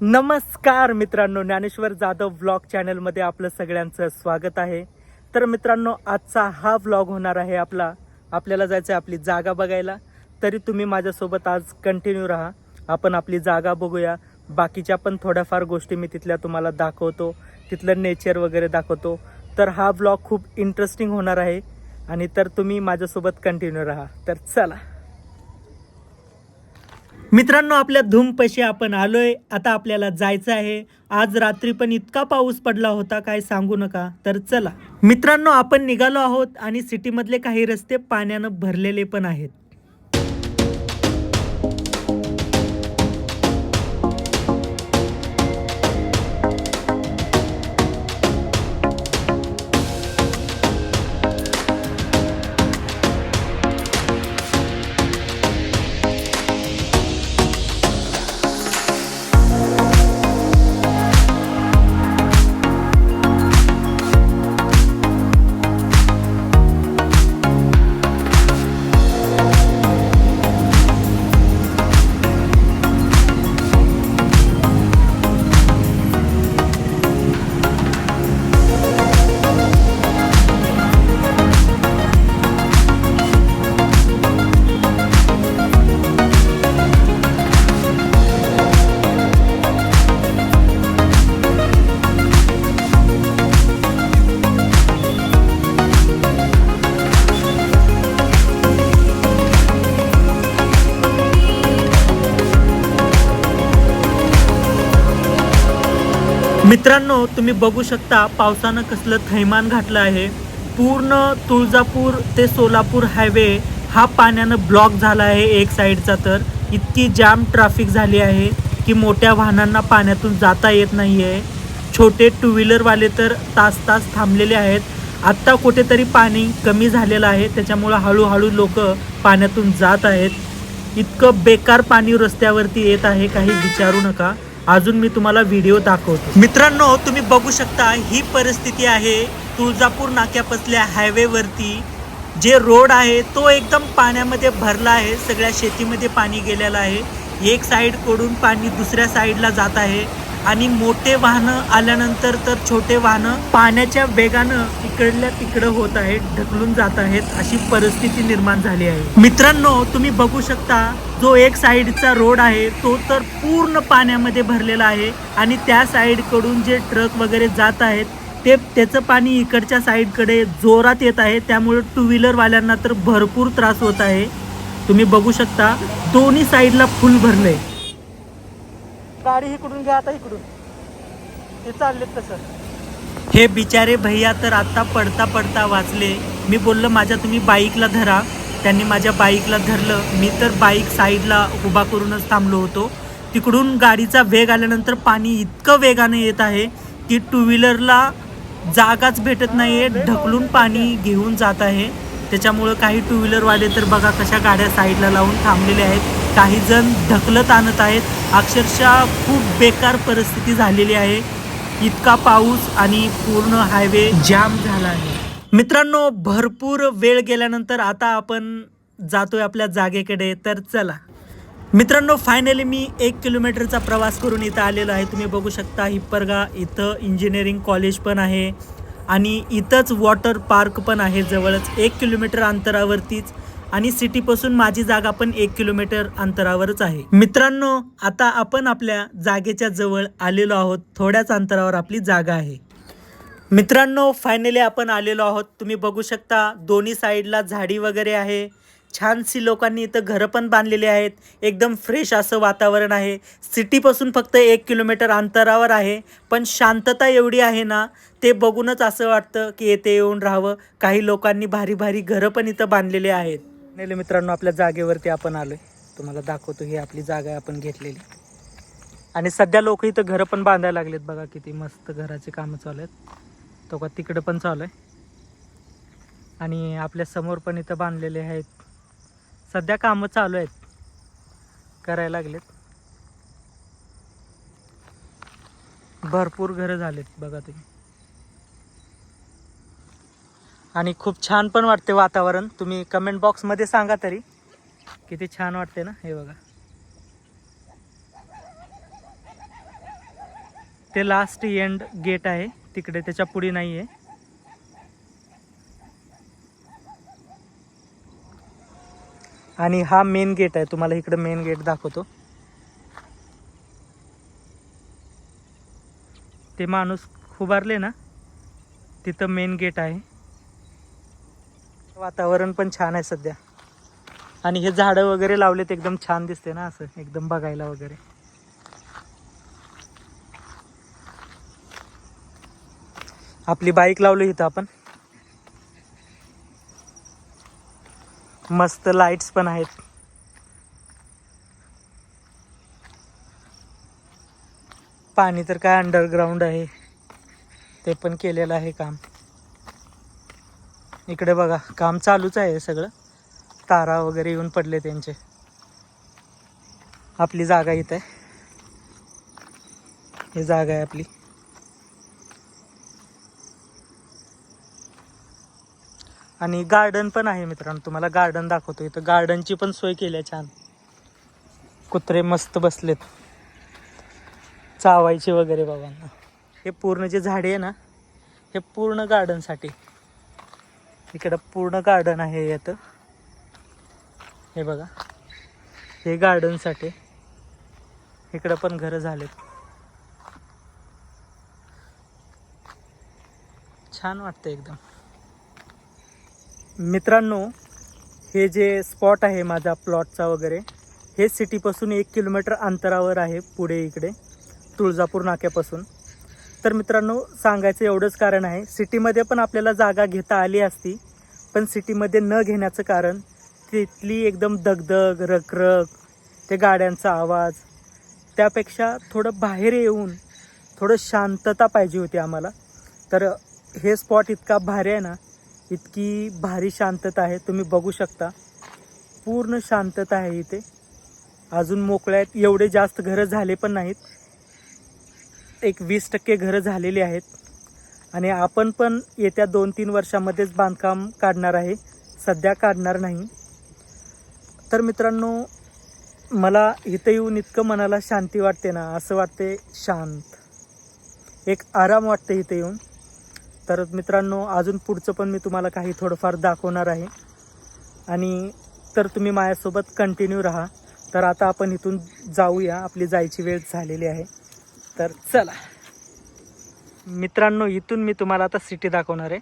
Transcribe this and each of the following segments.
नमस्कार मित्रांनो ज्ञानेश्वर जाधव व्लॉग चॅनलमध्ये आपलं सगळ्यांचं स्वागत आहे. तर मित्रांनो आजचा हा व्लॉग होणार आहे आपला. आपल्याला जायचं आहे आपली जागा बघायला. तरी तुम्ही माझ्यासोबत आज कंटिन्यू राहा. आपण आपली जागा बघूया. बाकीच्या पण थोड्याफार गोष्टी मी तिथल्या तुम्हाला दाखवतो. तिथलं नेचर वगैरे दाखवतो. तर हा व्लॉग खूप इंटरेस्टिंग होणार आहे. आणि तर तुम्ही माझ्यासोबत कंटिन्यू राहा. तर चला. मित्रांनो आपल्या धूमपाशी आपण आलोय. आता आपल्याला जायचं आहे. आज रात्री पण इतका पाऊस पडला होता काय सांगू नका. तर चला. मित्रांनो आपण निघालो आहोत आणि सिटीमधले काही रस्ते पाण्यानं भरलेले पण आहेत. मित्रांनो तुम्ही बघू शकता पावसानं कसलं थैमान घातलं आहे. पूर्ण तुळजापूर ते सोलापूर हायवे हा पाण्यानं ब्लॉक झाला आहे एक साईडचा तर. इतकी जाम ट्रॅफिक झाली आहे की मोठ्या वाहनांना पाण्यातून जाता येत नाही आहे छोटे टू व्हीलरवाले तर तास तास थांबलेले आहेत. आत्ता कुठेतरी पाणी कमी झालेलं आहे त्याच्यामुळं हळूहळू लोक पाण्यातून जात आहेत. इतकं बेकार पाणी रस्त्यावरती येत आहे काही विचारू नका. अजून मी तुम्हाला व्हिडिओ दाखवतो. मित्रांनो तुम्ही बघू शकता ही परिस्थिती आहे तुळजापूर नाक्यापासल्या हायवेवरती जे रोड आहे तो एकदम पाण्यामध्ये भरला आहे. सगळ्या शेतीमध्ये पाणी गेलेलं आहे. एक साईडकडून पाणी दुसऱ्या साईडला जात आहे. आणि मोठे वाहनं आल्यानंतर तर छोटे वाहनं पाण्याच्या वेगानं इकडल्या तिकडं होत आहेत ढकलून जात आहेत अशी परिस्थिती निर्माण झाली आहे. मित्रांनो तुम्ही बघू शकता जो एक साईडचा रोड आहे तो तर पूर्ण पाण्यामध्ये भरलेला आहे आणि त्या साईडकडून जे ट्रक वगैरे जात आहेत ते त्याचं पाणी इकडच्या साईडकडे जोरात येत आहे त्यामुळे टू व्हीलरवाल्यांना तर भरपूर त्रास होत आहे. तुम्ही बघू शकता दोन्ही साईडला फुल भरलंय. गाडी इकडून घ्या आता इकडून हे चालले तसं. हे बिचारे भैया तर आता पडता पडता वाचले. मी बोललो माझ्या तुम्ही बाईकला धरा. त्यांनी माझ्या बाईकला धरलं. मी तर बाईक साईडला उभा करूनच थांबलो होतो. तिकडून गाडीचा वेग आल्यानंतर पाणी इतकं वेगाने येत आहे की टू व्हीलरला जागाच भेटत नाही आहे ढकलून पाणी घेऊन जात आहे. त्याच्यामुळं काही टू व्हीलरवाले तर बघा कशा गाड्या साईडला लावून थांबलेल्या आहेत. काही जण ढकलत आणत आहेत. अक्षरशः खूप बेकार परिस्थिती झालेली आहे. इतका पाऊस आणि पूर्ण हायवे जाम झाला आहे. मित्रांनो भरपूर वेळ गेल्यानंतर आता आपण जातोय आपल्या जागेकडे. तर चला. मित्रांनो फायनली मी एक किलोमीटरचा प्रवास करून इथं आलेलो आहे. तुम्ही बघू शकता हिप्परगा इथं इंजिनिअरिंग कॉलेज पण आहे. आणि इथंच वॉटर पार्क पण आहे जवळच. एक किलोमीटर अंतरावरतीच आणि सिटीपासून माझी जागा पण एक किलोमीटर अंतरावरच आहे. मित्रांनो आता आपण आपल्या जागेच्या जवळ आलेलो आहोत. थोड्याच अंतरावर आपली जागा आहे. मित्रांनो फायनली आपण आलेलो आहोत. तुम्ही बघू शकता दोन्ही साईडला झाडी वगैरे आहे. छानशी लोकांनी इथं घरं पण बांधलेली आहेत. एकदम फ्रेश असं वातावरण आहे. सिटीपासून फक्त एक किलोमीटर अंतरावर आहे. पण शांतता एवढी आहे ना ते बघूनच असं वाटतं की येथे येऊन राहावं. काही लोकांनी भारी भारी घरं पण इथं बांधलेली आहेत. नेले मित्रांनो आपल्या जागेवरती आपण आलो आहे तुम्हाला दाखवतो ही आपली जागा आहे आपण घेतलेली. आणि सध्या लोक इथं घरं पण बांधायला लागलेत. बघा किती मस्त घराचे कामं चालू आहेत. तो का तिकडं पण चालू आहे. आणि आपल्यासमोर पण इथं बांधलेले आहेत. सध्या कामं चालू आहेत. करायला लागलेत. भरपूर घरं झालेत बघा तुम्ही. आणि खूप छान पण वाटते वातावरण. तुम्ही कमेंट बॉक्समध्ये सांगा तरी. किती छान वाटते ना हे बघा. ते लास्ट एंड गेट आहे. तिकडे त्याच्या पुढे नाही आहे आणि हा मेन गेट आहे. तुम्हाला इकडे मेन गेट दाखवतो. ते माणूस उभारले ना तिथं मेन गेट आहे. वातावरण पण छान आहे सध्या. आणि हे झाडं वगैरे लावलेत एकदम छान दिसते ना असं एकदम बघायला वगैरे. आपली बाईक लावली इथं आपण. मस्त लाईट्स पण आहेत. पाणी तर काय अंडरग्राऊंड आहे. ते पण केलेलं आहे काम. इकडे बघा काम चालूच आहे सगळं. तारा वगैरे येऊन पडले त्यांचे. आपली जागा इथं आहे. ही जागा आहे आपली. आणि गार्डन पण आहे मित्रांनो तुम्हाला गार्डन दाखवतो. इथं गार्डनची पण सोय केली आहे छान. कुत्रे मस्त बसलेत. चावायचे वगैरे बाबांना. हे पूर्ण जे झाडे आहे ना हे पूर्ण गार्डनसाठी इकडं पूर्ण गार्डन आहे यात हे बघा. हे गार्डनसाठी इकडं पण घरं झालेत. छान वाटतं एकदम. मित्रांनो हे जे स्पॉट आहे माझा प्लॉटचा वगैरे हे सिटीपासून एक किलोमीटर अंतरावर आहे पुढे इकडे तुळजापूर नाक्यापासून. तर मित्रांनो सांगायचं एवढंच कारण आहे सिटीमध्ये पण आपल्याला जागा घेता आली असती पण सिटीमध्ये न घेण्याचं कारण तिथली एकदम दगदग रखरख ते गाड्यांचा आवाज त्यापेक्षा थोडं बाहेर येऊन थोडं शांतता पाहिजे होती आम्हाला. तर हे स्पॉट इतका भारी आहे ना इतकी भारी शांतता आहे तुम्ही बघू शकता. पूर्ण शांतता आहे इथे. अजून मोकळ्या आहेत एवढे जास्त घरं झाले पण नाहीत. एक वीस टक्के घरं झालेली आहेत. आणि आपण पण येत्या दोन तीन वर्षामध्येच बांधकाम काढणार आहे. सध्या काढणार नाही. तर मित्रांनो मला इथं येऊन इतकं मनाला शांती वाटते ना असं वाटते शांत. एक आराम वाटते इथे येऊन. तर मित्रांनो अजून पुढचं पण मी तुम्हाला काही थोडंफार दाखवणार आहे. आणि तर तुम्ही माझ्यासोबत कंटिन्यू राहा. तर आता आपण इथून जाऊया. आपली जायची वेळ झालेली आहे. तर चला. मित्रांनो इथून मी तुम्हाला आता सिटी दाखवणार आहे.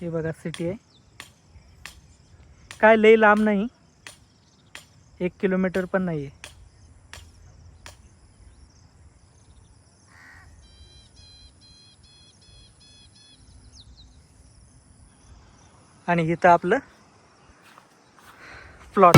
हे बघा सिटी आहे. काय लई लांब नाही. एक किलोमीटर पण नाही आहे आणि इथं आपलं प्लॉट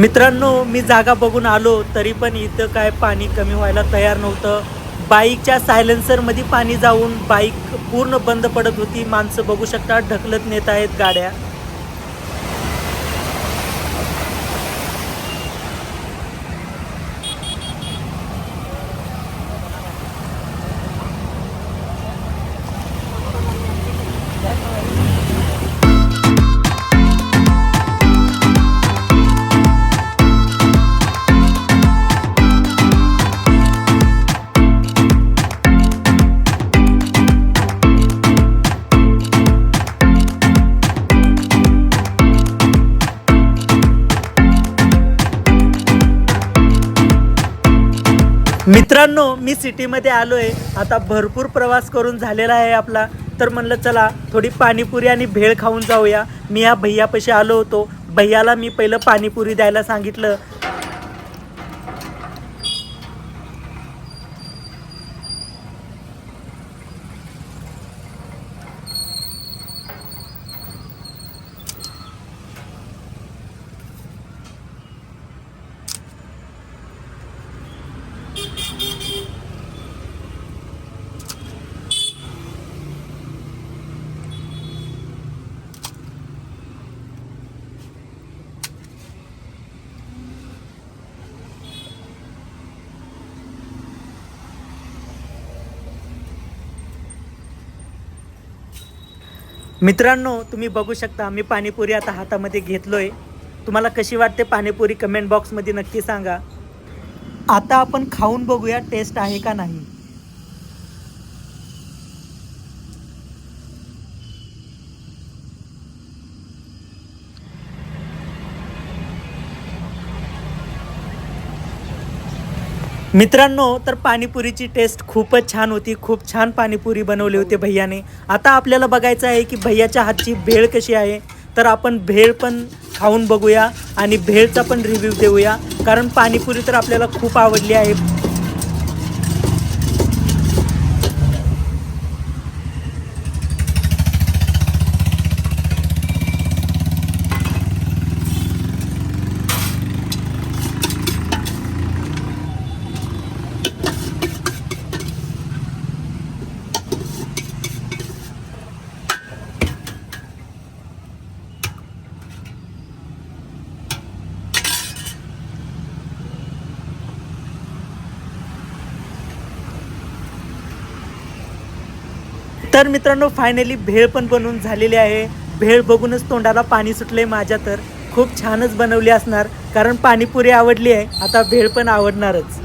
मित्रांनो मी जागा बघून आलो तरी पण इथं काय पाणी कमी व्हायला तयार नव्हतं. बाईकच्या सायलेन्सरमध्ये पाणी जाऊन बाईक पूर्ण बंद पडत होती. माणसं बघू शकता ढकलत नेत आहेत गाड्या. मित्रांनो मी सिटीमध्ये आलो आहे आता भरपूर प्रवास करून झालेला आहे आपला. तर म्हणलं चला थोडी पाणीपुरी आणि भेळ खाऊन जाऊया. मी या भैयापाशी आलो होतो. भैयाला मी पहिलं पाणीपुरी द्यायला सांगितलं. मित्रांनो तुम्ही बघू शकता मी पाणीपुरी आता हातामध्ये घेतलोय. तुम्हाला कशी वाटते पाणीपुरी? कमेंट बॉक्समध्ये नक्की सांगा. आता आपण खाऊन बघूया टेस्ट आहे का नाही. मित्रांनो तर पाणीपुरीची टेस्ट खूपच छान होती. खूप छान पाणीपुरी बनवली होती भैयाने. आता आपल्याला बघायचं आहे की भैयाच्या हातची भेळ कशी आहे. तर आपण भेळ पण खाऊन बघूया आणि भेळचा पण रिव्ह्यू देऊया. कारण पाणीपुरी तर आपल्याला खूप आवडली आहे. तर मित्रांनो फायनली भेळ पण बनवून झालेली आहे. भेळ बघूनच तोंडाला पाणी सुटले माझ्या तर. खूप छानच बनवली असणार कारण पाणीपुरी आवडली आहे. आता भेळ पण आवडणारच.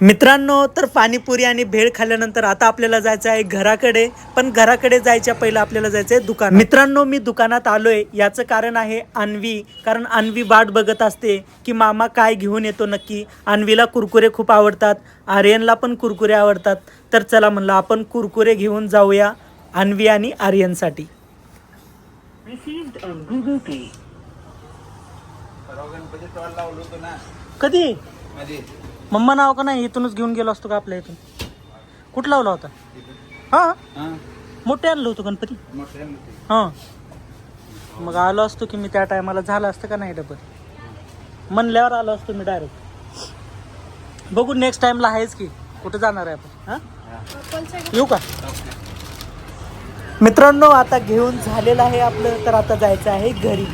मित्रांनो तर पाणीपुरी आणि भेळ खाल्ल्यानंतर आता आपल्याला जायचं आहे घराकडे पण घराकडे जायच्या पहिलं आपल्याला जायचं आहे दुकान मित्रांनो मी दुकानात आलोय. याचं कारण आहे अन्वी. कारण अन्वी वाट बघत असते की मामा काय घेऊन येतो नक्की. अन्वीला कुरकुरे खूप आवडतात. आर्यनला पण कुरकुरे आवडतात. तर चला म्हणलं आपण कुरकुरे घेऊन जाऊया अन्वी आणि आर्यनसाठी. कधी? मम्मा नाव का नाही? इथूनच घेऊन गेलो असतो का आपल्या इथून? कुठं लावला होता? हां? मोठे आणलं होतं गणपती? हां. मग आलो असतो की मी त्या टायमाला. झालं असतं का नाही डबल? म्हणल्यावर आलो असतो मी डायरेक्ट बघू नेक्स्ट टाइमला आहेच की. कुठं जाणार आहे आपण? हां? येऊ का? मित्रांनो आता घेऊन झालेलं आहे आपलं तर आता जायचं आहे घरी.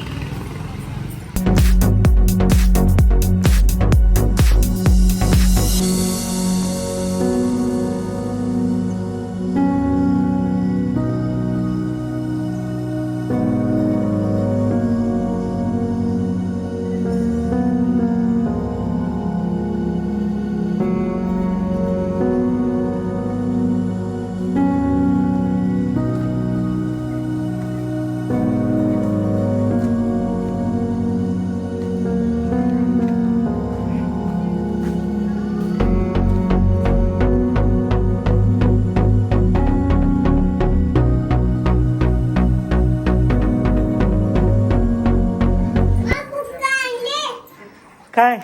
काय?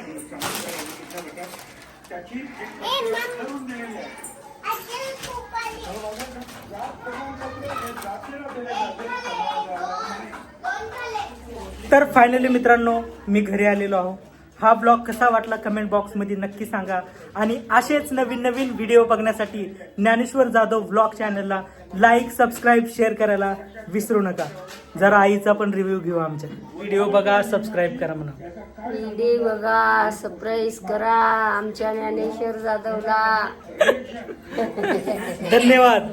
तर फायनली मित्रांनो मी घरी आलेलो आहो. हा ब्लॉग कसा वाटला कमेंट बॉक्समध्ये नक्की सांगा. आणि असेच नवीन नवीन व्हिडिओ बघण्यासाठी ज्ञानेश्वर जाधव ब्लॉग चॅनलला लाईक सबस्क्राईब शेअर करायला विसरू नका. जरा आईचा पण रिव्ह्यू घेऊ आमच्या. व्हिडिओ बघा सबस्क्राईब करा म्हणा. व्हिडिओ बघा सरप्राईज करा आमच्या ज्ञानेश्वर जाधवला. धन्यवाद.